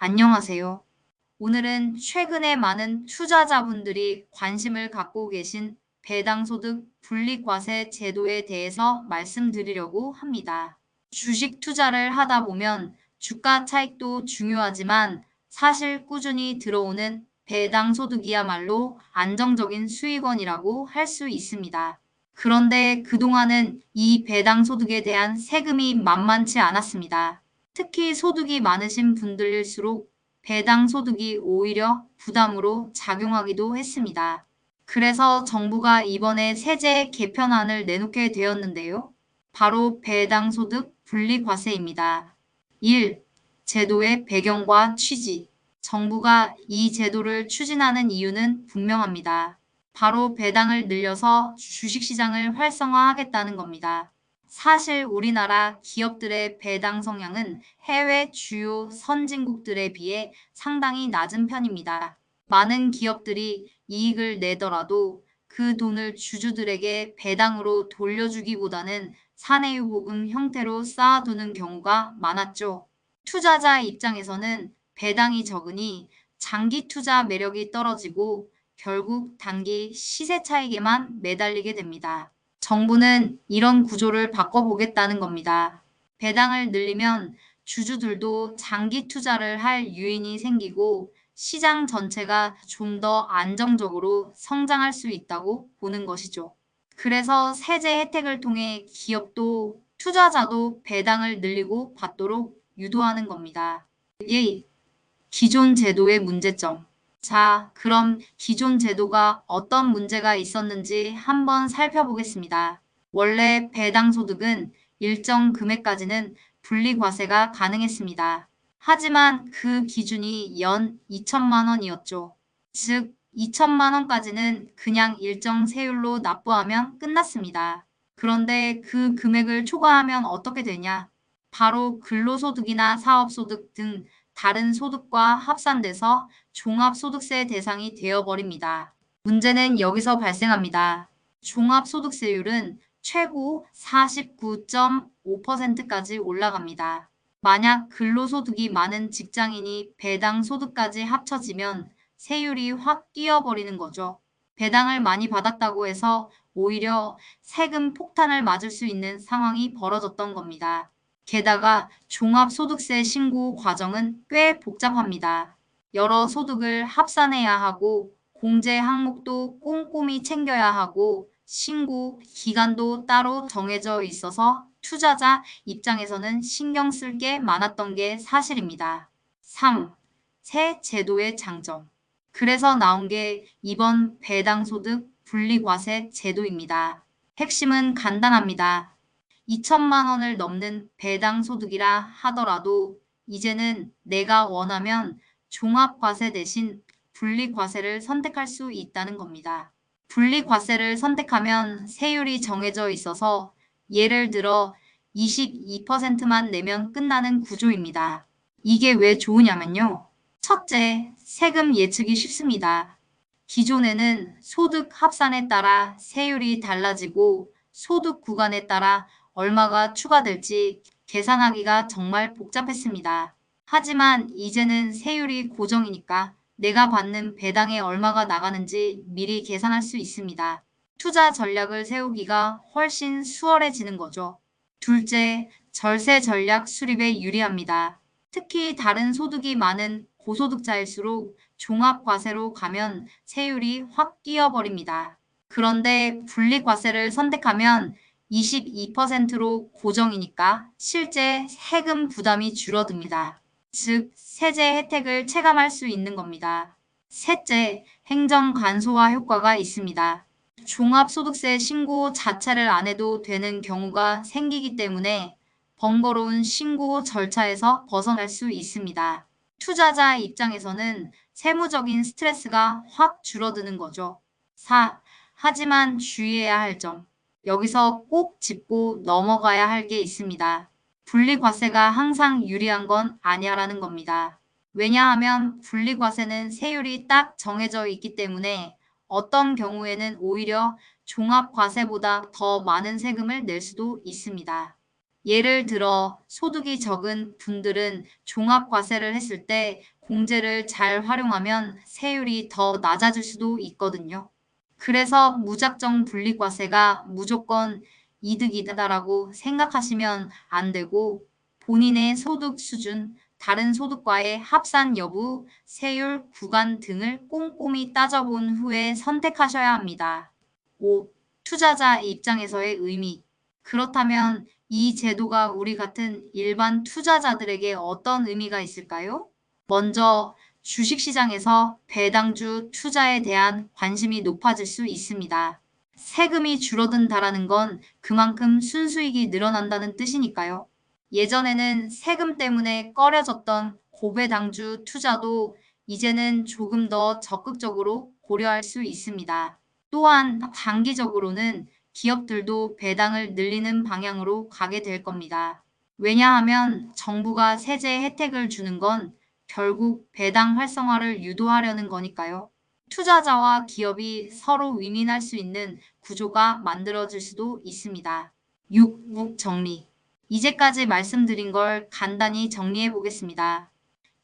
안녕하세요. 오늘은 최근에 많은 투자자분들이 관심을 갖고 계신 배당소득 분리과세 제도에 대해서 말씀드리려고 합니다. 주식 투자를 하다 보면 주가 차익도 중요하지만 사실 꾸준히 들어오는 배당소득이야말로 안정적인 수익원이라고 할 수 있습니다. 그런데 그동안은 이 배당소득에 대한 세금이 만만치 않았습니다. 특히 소득이 많으신 분들일수록 배당 소득이 오히려 부담으로 작용하기도 했습니다. 그래서 정부가 이번에 세제 개편안을 내놓게 되었는데요. 바로 배당 소득 분리과세입니다. 1. 제도의 배경과 취지. 정부가 이 제도를 추진하는 이유는 분명합니다. 바로 배당을 늘려서 주식시장을 활성화하겠다는 겁니다. 사실 우리나라 기업들의 배당 성향은 해외 주요 선진국들에 비해 상당히 낮은 편입니다. 많은 기업들이 이익을 내더라도 그 돈을 주주들에게 배당으로 돌려주기보다는 사내유보금 형태로 쌓아두는 경우가 많았죠. 투자자 입장에서는 배당이 적으니 장기 투자 매력이 떨어지고 결국 단기 시세 차익에만 매달리게 됩니다. 정부는 이런 구조를 바꿔보겠다는 겁니다. 배당을 늘리면 주주들도 장기 투자를 할 유인이 생기고 시장 전체가 좀 더 안정적으로 성장할 수 있다고 보는 것이죠. 그래서 세제 혜택을 통해 기업도 투자자도 배당을 늘리고 받도록 유도하는 겁니다. 예, 기존 제도의 문제점. 자, 그럼 기존 제도가 어떤 문제가 있었는지 한번 살펴보겠습니다. 원래 배당소득은 일정 금액까지는 분리과세가 가능했습니다. 하지만 그 기준이 연 2천만 원이었죠. 즉, 2천만 원까지는 그냥 일정 세율로 납부하면 끝났습니다. 그런데 그 금액을 초과하면 어떻게 되냐? 바로 근로소득이나 사업소득 등 다른 소득과 합산돼서 종합소득세 대상이 되어버립니다. 문제는 여기서 발생합니다. 종합소득세율은 최고 49.5%까지 올라갑니다. 만약 근로소득이 많은 직장인이 배당 소득까지 합쳐지면 세율이 확 뛰어버리는 거죠. 배당을 많이 받았다고 해서 오히려 세금 폭탄을 맞을 수 있는 상황이 벌어졌던 겁니다. 게다가 종합소득세 신고 과정은 꽤 복잡합니다. 여러 소득을 합산해야 하고 공제 항목도 꼼꼼히 챙겨야 하고 신고 기간도 따로 정해져 있어서 투자자 입장에서는 신경 쓸 게 많았던 게 사실입니다. 3. 새 제도의 장점. 그래서 나온 게 이번 배당소득 분리과세 제도입니다. 핵심은 간단합니다. 2천만 원을 넘는 배당 소득이라 하더라도 이제는 내가 원하면 종합과세 대신 분리과세를 선택할 수 있다는 겁니다. 분리과세를 선택하면 세율이 정해져 있어서 예를 들어 22%만 내면 끝나는 구조입니다. 이게 왜 좋으냐면요. 첫째, 세금 예측이 쉽습니다. 기존에는 소득 합산에 따라 세율이 달라지고 소득 구간에 따라 얼마가 추가될지 계산하기가 정말 복잡했습니다. 하지만 이제는 세율이 고정이니까 내가 받는 배당에 얼마가 나가는지 미리 계산할 수 있습니다. 투자 전략을 세우기가 훨씬 수월해지는 거죠. 둘째, 절세 전략 수립에 유리합니다. 특히 다른 소득이 많은 고소득자일수록 종합과세로 가면 세율이 확 뛰어버립니다. 그런데 분리과세를 선택하면 22%로 고정이니까 실제 세금 부담이 줄어듭니다. 즉, 세제 혜택을 체감할 수 있는 겁니다. 셋째, 행정 간소화 효과가 있습니다. 종합소득세 신고 자체를 안 해도 되는 경우가 생기기 때문에 번거로운 신고 절차에서 벗어날 수 있습니다. 투자자 입장에서는 세무적인 스트레스가 확 줄어드는 거죠. 4. 하지만 주의해야 할 점. 여기서 꼭 짚고 넘어가야 할 게 있습니다. 분리과세가 항상 유리한 건 아니야라는 겁니다. 왜냐하면 분리과세는 세율이 딱 정해져 있기 때문에 어떤 경우에는 오히려 종합과세보다 더 많은 세금을 낼 수도 있습니다. 예를 들어 소득이 적은 분들은 종합과세를 했을 때 공제를 잘 활용하면 세율이 더 낮아질 수도 있거든요. 그래서 무작정 분리과세가 무조건 이득이다라고 생각하시면 안 되고 본인의 소득 수준, 다른 소득과의 합산 여부, 세율, 구간 등을 꼼꼼히 따져본 후에 선택하셔야 합니다. 5. 투자자 입장에서의 의미. 그렇다면 이 제도가 우리 같은 일반 투자자들에게 어떤 의미가 있을까요? 먼저 주식시장에서 배당주 투자에 대한 관심이 높아질 수 있습니다. 세금이 줄어든다라는 건 그만큼 순수익이 늘어난다는 뜻이니까요. 예전에는 세금 때문에 꺼려졌던 고배당주 투자도 이제는 조금 더 적극적으로 고려할 수 있습니다. 또한 단기적으로는 기업들도 배당을 늘리는 방향으로 가게 될 겁니다. 왜냐하면 정부가 세제 혜택을 주는 건 결국 배당 활성화를 유도하려는 거니까요. 투자자와 기업이 서로 윈윈할 수 있는 구조가 만들어질 수도 있습니다. 6. 묵 정리. 이제까지 말씀드린 걸 간단히 정리해 보겠습니다.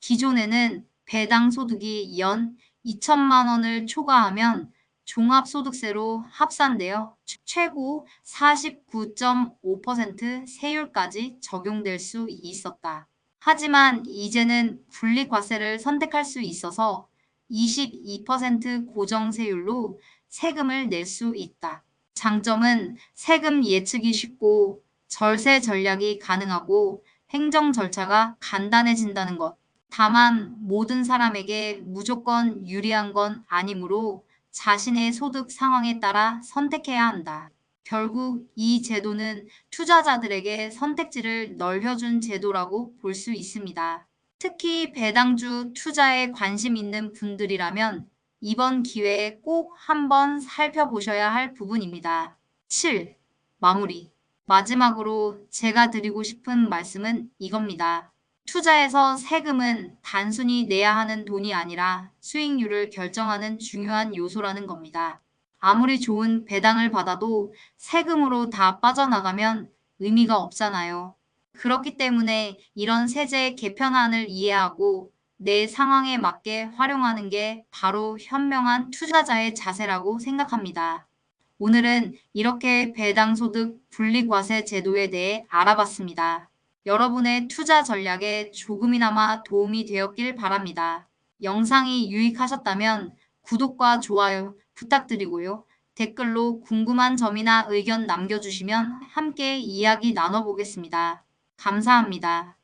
기존에는 배당 소득이 연 2천만 원을 초과하면 종합소득세로 합산되어 최고 49.5% 세율까지 적용될 수 있었다. 하지만 이제는 분리과세를 선택할 수 있어서 22% 고정세율로 세금을 낼 수 있다. 장점은 세금 예측이 쉽고 절세 전략이 가능하고 행정 절차가 간단해진다는 것. 다만 모든 사람에게 무조건 유리한 건 아니므로 자신의 소득 상황에 따라 선택해야 한다. 결국 이 제도는 투자자들에게 선택지를 넓혀준 제도라고 볼 수 있습니다. 특히 배당주 투자에 관심 있는 분들이라면 이번 기회에 꼭 한번 살펴보셔야 할 부분입니다. 7. 마무리. 마지막으로 제가 드리고 싶은 말씀은 이겁니다. 투자에서 세금은 단순히 내야 하는 돈이 아니라 수익률을 결정하는 중요한 요소라는 겁니다. 아무리 좋은 배당을 받아도 세금으로 다 빠져나가면 의미가 없잖아요. 그렇기 때문에 이런 세제 개편안을 이해하고 내 상황에 맞게 활용하는 게 바로 현명한 투자자의 자세라고 생각합니다. 오늘은 이렇게 배당소득 분리과세 제도에 대해 알아봤습니다. 여러분의 투자 전략에 조금이나마 도움이 되었길 바랍니다. 영상이 유익하셨다면 구독과 좋아요 부탁드리고요. 댓글로 궁금한 점이나 의견 남겨주시면 함께 이야기 나눠보겠습니다. 감사합니다.